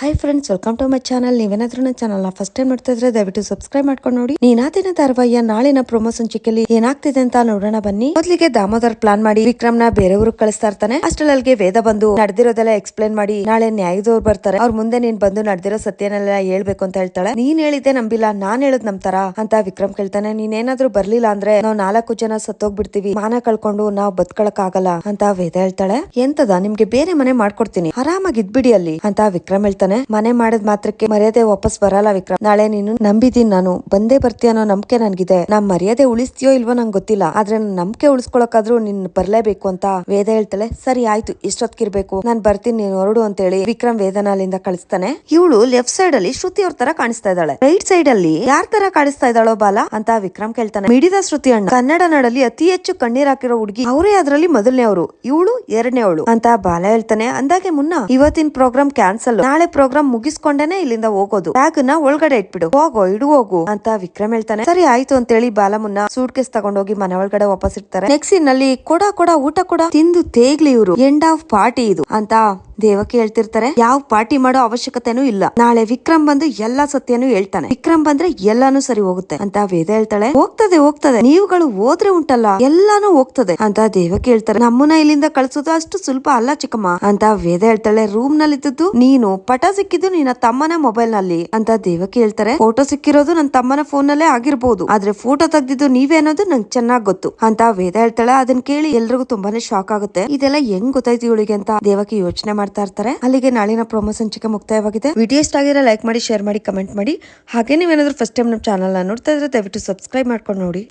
Hi friends welcome to my channel ನೀವೇನಾದ್ರೂ ನನ್ನ channel first time ನೋಡ್ತಾ ಇದ್ರೆ ದಯವಿಟ್ಟು ಸಬ್ಸ್ಕ್ರೈಬ್ ಮಾಡ್ಕೊಂಡು ನೋಡಿ. ನೀನಾದಿನ ತರವಯ್ಯ ನಾಳಿನ ಪ್ರೊಮೋ ಸಂಚಿಕೆಯಲ್ಲಿ ಏನಾಗ್ತಿದೆ ಅಂತ ನೋಡೋಣ ಬನ್ನಿ. ಮೊದಲಿಗೆ ದಾಮೋದರ್ ಪ್ಲಾನ್ ಮಾಡಿ ವಿಕ್ರಮ್ನ ಬೇರೆ ಊರಿಗೆ ಕಳಿಸ್ತಾ ಇರ್ತಾನೆ. ಅಷ್ಟರಲ್ಲಿ ವೇದ ಬಂದು ನಡೆದಿರೋದೆಲ್ಲ ಎಕ್ಸ್ಪ್ಲೇನ್ ಮಾಡಿ ನಾಳೆ ನ್ಯಾಯದವ್ರು ಬರ್ತಾರೆ. ಅವ್ರ ಮುಂದೆ ನೀನ್ ಬಂದು ನಡೆದಿರೋ ಸತ್ಯನೆಲ್ಲ ಹೇಳ್ಬೇಕು ಅಂತ ಹೇಳ್ತಾಳೆ. ನೀನ್ ಹೇಳಿದ್ದೆ ನಂಬಿಲ್ಲ, ನಾನ್ ಹೇಳದ್ ನಂಬ್ತಾರ ಅಂತ ವಿಕ್ರಮ್ ಕೇಳ್ತಾನೆ. ನೀನೇನಾದ್ರೂ ಬರ್ಲಿಲ್ಲ ಅಂದ್ರೆ ನಾವು ನಾಲ್ಕು ಜನ ಸತ್ತೋಗ್ಬಿಡ್ತೀವಿ. ಮಾನ ಕಳ್ಕೊಂಡು ನಾವ್ ಬದ್ಕೊಳಕ್ ಆಗಲ್ಲ ಅಂತ ವೇದ ಹೇಳ್ತಾಳೆ. ಎಂತದ? ನಿಮ್ಗೆ ಬೇರೆ ಮನೆ ಮಾಡ್ಕೊಡ್ತೀನಿ. ಆರಾಮಾಗಿ ಇದ್ಬಿಡಿ ಅಲ್ಲಿ ಅಂತ ವಿಕ್ರಮ್ ಹೇಳ್ತಾನೆ. ಮನೆ ಮಾಡಿದ ಮಾತ್ರಕ್ಕೆ ಮರ್ಯಾದೆ ವಾಪಸ್ ಬರಲ್ಲ ವಿಕ್ರಮ್. ನಾಳೆ ನೀನು ನಂಬಿದೀನಿ ನಾನು. ಬಂದೇ ಬರ್ತೀಯ ಅನ್ನೋ ನಂಬಿಕೆ ನನ್ಗಿದೆ. ನಾನ್ ಮರ್ಯಾದೆ ಉಳಿಸ್ತೀಯೋ ಇಲ್ವೋ ನಂಗೆ ಗೊತ್ತಿಲ್ಲ. ಆದ್ರೆ ನನ್ ನಂಬಿಕೆ ಉಳಿಸ್ಕೊಳಕಾದ್ರೂ ನಿನ್ ಬರ್ಲೇಬೇಕು ಅಂತ ವೇದ ಹೇಳ್ತಾಳೆ. ಸರಿ, ಆಯ್ತು ಇಷ್ಟೊತ್ತಿರ್ಬೇಕು ನಾನ್ ಬರ್ತೀನಿ, ನೀನ್ ಹೊರಡು ಅಂತ ಹೇಳಿ ವಿಕ್ರಮ್ ವೇದನ ಅಲ್ಲಿಂದ ಕಳಿಸ್ತಾನೆ. ಇವಳು ಲೆಫ್ಟ್ ಸೈಡ್ ಅಲ್ಲಿ ಶ್ರುತಿ ಅವ್ರ ತರ ಕಾಣಿಸ್ತಾ ಇದ್ದಾಳೆ. ರೈಟ್ ಸೈಡ್ ಅಲ್ಲಿ ಯಾರ್ ತರ ಕಾಣಿಸ್ತಾ ಇದ್ದಾಳೋ ಬಾಲ ಅಂತ ವಿಕ್ರಮ್ ಕೇಳ್ತಾನೆ. ಮಿಡಿದ ಶ್ರುತಿ ಅಣ್ಣ. ಕನ್ನಡ ನಾಡಲ್ಲಿ ಅತಿ ಹೆಚ್ಚು ಕಣ್ಣೀರ್ ಹಾಕಿರೋ ಹುಡುಗಿ ಅವರೇ ಅದ್ರಲ್ಲಿ ಮೊದಲನೇ ಅವರು ಇವಳು ಎರಡನೇ ಅವಳು ಅಂತ ಬಾಲ ಹೇಳ್ತಾನೆ. ಅಂದಾಗೆ ಮುನ್ನ ಇವತ್ತಿನ ಪ್ರೋಗ್ರಾಮ್ ಕ್ಯಾನ್ಸಲ್ ನಾಳೆ ಪ್ರೋಗ್ರಾಮ್ ಮುಗಿಸ್ಕೊಂಡೇನೆ ಇಲ್ಲಿಂದ ಹೋಗೋದು. ಬ್ಯಾಗ್ನ ಒಳಗಡೆ ಇಟ್ಬಿಡು. ಹೋಗೋ, ಇಡು, ಹೋಗು ಅಂತ ವಿಕ್ರಮ್ ಹೇಳ್ತಾನೆ. ಸರಿ, ಆಯ್ತು ಅಂತ ಹೇಳಿ ಬಾಲಮುನ್ನ ಸೂಟ್ ಕೇಸ್ ತಗೊಂಡೋಗಿ ಮನೆ ಒಳಗಡೆ ವಾಪಸ್ ಇರ್ತಾರೆ ನೆಕ್ಸ್ಟ್ನಲ್ಲಿ ಕೊಡ ಕೊಡ, ಊಟ ಕೊಡ, ತಿಂದು ತೇಗ್ಲಿ ಇವರು. ಎಂಡ್ ಆಫ್ ಪಾರ್ಟಿ ಇದು ಅಂತ ದೇವಕ್ಕೆ ಹೇಳ್ತಿರ್ತಾರೆ ಯಾವ ಪಾರ್ಟಿ ಮಾಡೋ ಅವಶ್ಯಕತೆನೂ ಇಲ್ಲ. ನಾಳೆ ವಿಕ್ರಮ್ ಬಂದು ಎಲ್ಲಾ ಸತ್ಯನೂ ಹೇಳ್ತಾನೆ. ವಿಕ್ರಮ್ ಬಂದ್ರೆ ಎಲ್ಲಾನು ಸರಿ ಹೋಗುತ್ತೆ ಅಂತ ವೇದ ಹೇಳ್ತಾಳೆ. ಹೋಗ್ತದೆ ಹೋಗ್ತದೆ. ನೀವುಗಳು ಹೋದ್ರೆ ಉಂಟಲ್ಲ, ಎಲ್ಲಾನು ಹೋಗ್ತದೆ ಅಂತ ದೇವಕ್ಕೆ ಹೇಳ್ತಾರೆ ನಮ್ಮನ್ನ ಇಲ್ಲಿಂದ ಕಳ್ಸೋದು ಅಷ್ಟು ಸುಲಭ ಅಲ್ಲ ಚಿಕ್ಕಮ್ಮ ಅಂತ ವೇದ ಹೇಳ್ತಾಳೆ. ರೂಮ್ನಲ್ಲಿ ಇದ್ದದ್ದು ನೀನು, ಪಟ ಸಿಕ್ಕಿದ್ದು ನಿನ್ನ ತಮ್ಮನ ಮೊಬೈಲ್ನಲ್ಲಿ ಅಂತ ದೇವಕ್ಕೆ ಹೇಳ್ತಾರೆ ಫೋಟೋ ಸಿಕ್ಕಿರೋದು ನನ್ನ ತಮ್ಮನ ಫೋನ್ ನಲ್ಲೇ ಆಗಿರ್ಬೋದು. ಆದ್ರೆ ಫೋಟೋ ತೆಗ್ದಿದ್ದು ನೀವೇ ಅನ್ನೋದು ನಂಗೆ ಚೆನ್ನಾಗ್ ಗೊತ್ತು ಅಂತ ವೇದ ಹೇಳ್ತಾಳೆ. ಅದನ್ನ ಕೇಳಿ ಎಲ್ರಿಗೂ ತುಂಬಾನೇ ಶಾಕ್ ಆಗುತ್ತೆ. ಇದೆಲ್ಲ ಹೆಂಗ್ ಗೊತ್ತಾಯ್ತು ಇವಳಿಗೆ ಅಂತ ದೇವಕ್ಕೆ ಯೋಚನೆ ಮಾಡ್ತಾ ಇರ್ತಾರೆ. ಅಲ್ಲಿಗೆ ನಾಳಿನ ಪ್ರೊಮೋ ಸಂಚಿಕೆ ಮುಕ್ತಾಯವಾಗಿದೆ. ವಿಡಿಯೋ ಇಷ್ಟ ಆಗಿರೋ ಲೈಕ್ ಮಾಡಿ ಶೇರ್ ಮಾಡಿ ಕಮೆಂಟ್ ಮಾಡಿ. ಹಾಗೆ ನೀವೇನಾದ್ರೂ ಫಸ್ಟ್ ಟೈಮ್ ನಮ್ಮ ಚಾನಲ್ ನೋಡ್ತಾ ಇದ್ರೆ ದಯವಿಟ್ಟು ಸಬ್ಸ್ಕ್ರೈಬ್ ಮಾಡ್ಕೊಂಡು ನೋಡಿ.